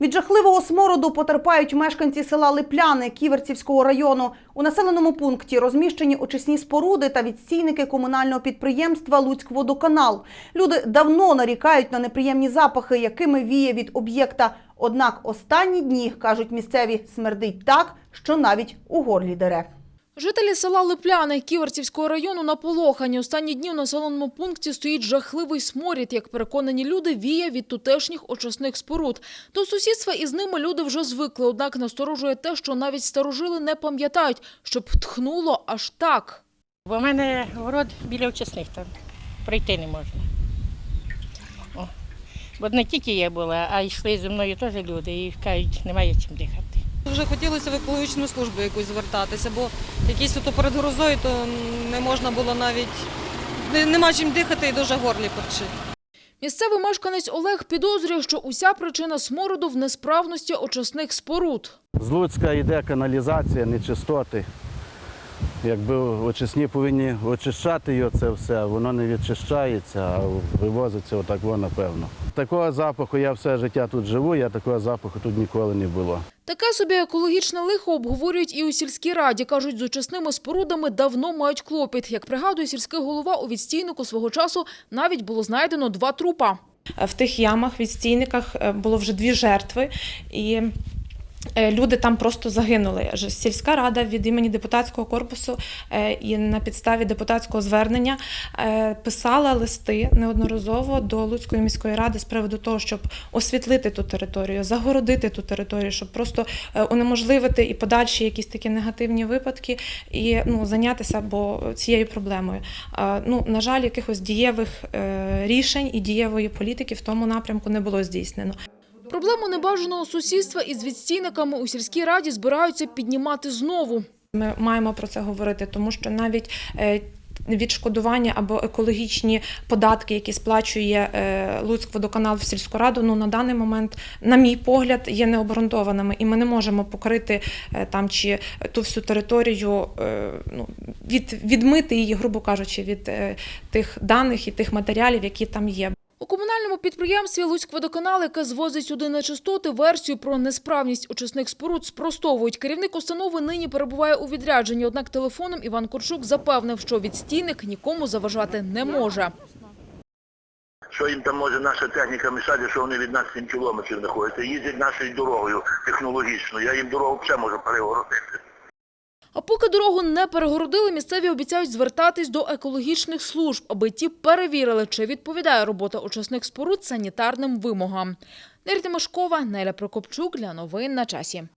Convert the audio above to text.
Від жахливого смороду потерпають мешканці села Липляни Ківерцівського району. У населеному пункті розміщені очисні споруди та відстійники комунального підприємства Луцькводоканал. Люди давно нарікають на неприємні запахи, якими віє від об'єкта. Однак останні дні, кажуть місцеві, смердить так, що навіть у горлі дере. Жителі села Липляни Ківерцівського району наполохані. Останні дні в населеному пункті стоїть жахливий сморід. Як переконані люди, віє від тутешніх очисних споруд. До сусідства із ними люди вже звикли, однак насторожує те, що навіть старожили не пам'ятають, щоб тхнуло аж так. Бо в мене город біля очисних там. Пройти не можна. О. Бо не тільки я була, а йшли зі мною теж люди і кажуть, немає чим дихати. Вже хотілося в екологічну службу якусь звертатися, бо якісь тут перед грозою, то не можна було навіть нема чим дихати і дуже горлі перчить. Місцевий мешканець Олег підозрює, що уся причина смороду в несправності очисних споруд. З Луцька йде каналізація, нечистоти. Якби очисні повинні очищати його це все, воно не відчищається, а вивозиться отак воно, напевно. Такого запаху я все життя тут живу, я такого запаху тут ніколи не було. Таке собі екологічне лихо обговорюють і у сільській раді. Кажуть, з очисними спорудами давно мають клопіт. Як пригадує сільський голова, у відстійнику свого часу навіть було знайдено два трупа. В тих ямах, відстійниках е, було вже дві жертви, і люди там просто загинули. Сільська рада від імені депутатського корпусу е, і на підставі депутатського звернення е, писала листи неодноразово до Луцької міської ради з приводу того, щоб освітлити ту територію, загородити ту територію, щоб просто е, унеможливити і подальші якісь такі негативні випадки і ну, зайнятися бо цією проблемою. Ну, на жаль, якихось дієвих е, рішень і дієвої політики в тому напрямку не було здійснено. Проблему небажаного сусідства із відстійниками у сільській раді збираються піднімати знову. Ми маємо про це говорити, тому що навіть е, відшкодування або екологічні податки, які сплачує е, Луцькводоканал в сільську раду, ну на даний момент, на мій погляд, є необґрунтованими, і ми не можемо покрити е, там чи ту всю територію, ну від відмити її, грубо кажучи, від тих даних і тих матеріалів, які там є. У комунальному підприємстві Луцькводоканал, яке звозить сюди нечистоти, версію про несправність очисних споруд спростовують. Керівник установи нині перебуває у відрядженні, однак телефоном Іван Корчук запевнив, що відстійник нікому заважати не може. Що їм там може наша техніка мішати, що вони від нас 7 кілометрів знаходяться. Їздять нашою дорогою технологічною. Я їм дорогу взагалі можу перегородити. А поки дорогу не перегородили, місцеві обіцяють звертатись до екологічних служб, аби ті перевірили, чи відповідає робота очисних споруд санітарним вимогам. Нерті Машкова, Неля Прокопчук для новин на часі.